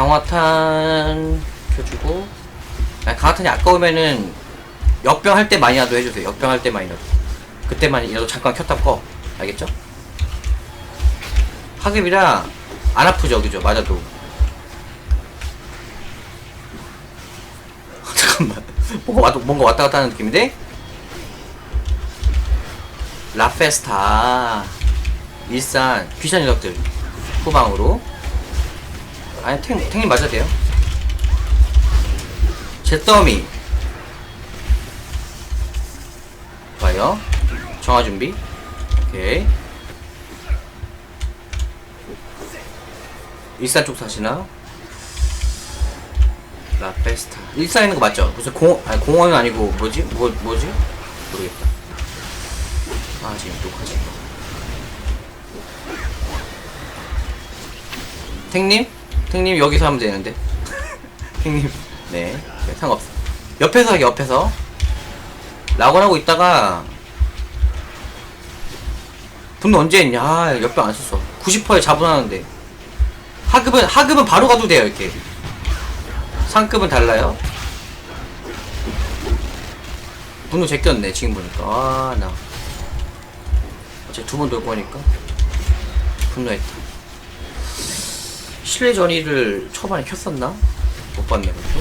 강화탄 켜주고. 아니, 강화탄이 아까우면은 역병 할 때 많이라도 해주세요. 역병 할 때 많이라도. 그때만 이라도 잠깐 켰다 꺼. 알겠죠? 하급이라 안 아프죠? 그죠? 맞아도. 잠깐만. 뭔가 왔, 뭔가 왔다 갔다 하는 느낌인데? 라페스타. 일산 귀찮은 녀석들. 후방으로 아니 탱, 탱님 맞아도 돼요? 잿더미. 좋아요. 정화 준비. 오케이. 일산 쪽 사시나? 라페스타. 일산 있는 거 맞죠? 무슨 공 아니 공원은 아니고 뭐지? 뭐 뭐지? 모르겠다. 아 지금 녹화지. 탱님? 탱님 여기서 하면 되는데. 탱님 네 네, 상관없어. 옆에서 하게 옆에서. 라곤하고 있다가 분노 언제 했냐? 아 옆에 안 썼어. 90%에 자분하는데. 하급은 하급은 바로 가도 돼요 이렇게. 상급은 달라요? 분노 제꼈네 지금 보니까. 아 나. 어제 두번 돌고 하니까. 분노했다 실내 전이를 초반에 켰었나? 못 봤네 그것도.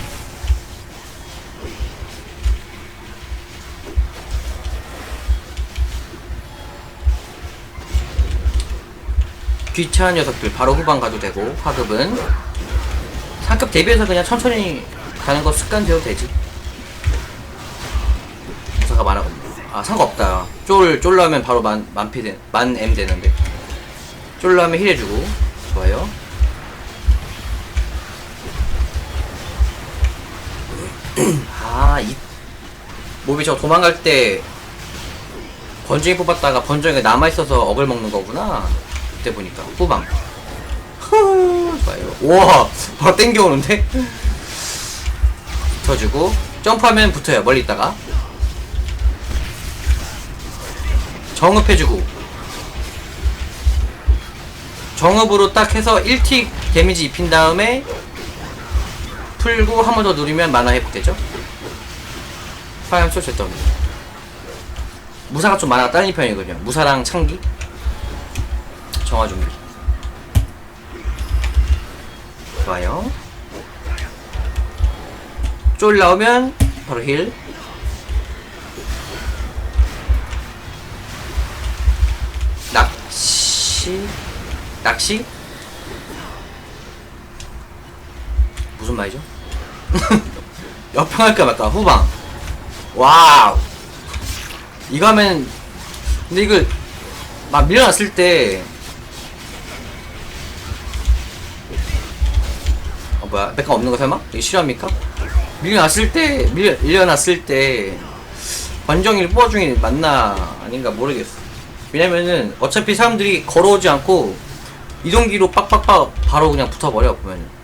귀찮은 녀석들 바로 후방 가도 되고 하급은. 상급 대비해서 그냥 천천히 가는 거 습관 되어도 되지. 부사가 많아거든요 아 상관없다. 쫄 쫄라면 바로 만 만피 되, 만M 되는데. 쫄라면 힐 해주고. 좋아요 아, 이 몹이 저 도망갈 때 번정이 뽑았다가 번정이 남아있어서 억을 먹는 거구나. 그때 보니까 후방. 후, 좋아요. 우와, 바로 땡겨오는데? 붙어주고 점프하면 붙어요. 멀리 있다가. 정읍해주고 정읍으로 딱 해서 1틱 데미지 입힌 다음에 풀고 한 번 더 누르면 만화 회복되죠? 화염 쏘셨던 무사가 좀 많아 딸린 편이거든요. 무사랑 창기? 정화 준비 좋아요. 쫄 나오면 바로 힐. 낚시? 낚시 무슨 말이죠? 옆방할까 말까 후방 와우 이거 하면 근데 이걸 막 밀어놨을 때 어, 뭐야 메카 없는 거 설마? 이거 실화입니까? 밀려놨을 때 밀려, 밀려놨을 때 관정이를 뽑아주는 게 맞나 아닌가 모르겠어 왜냐면은 어차피 사람들이 걸어오지 않고 이동기로 빡빡빡 바로 그냥 붙어버려 보면은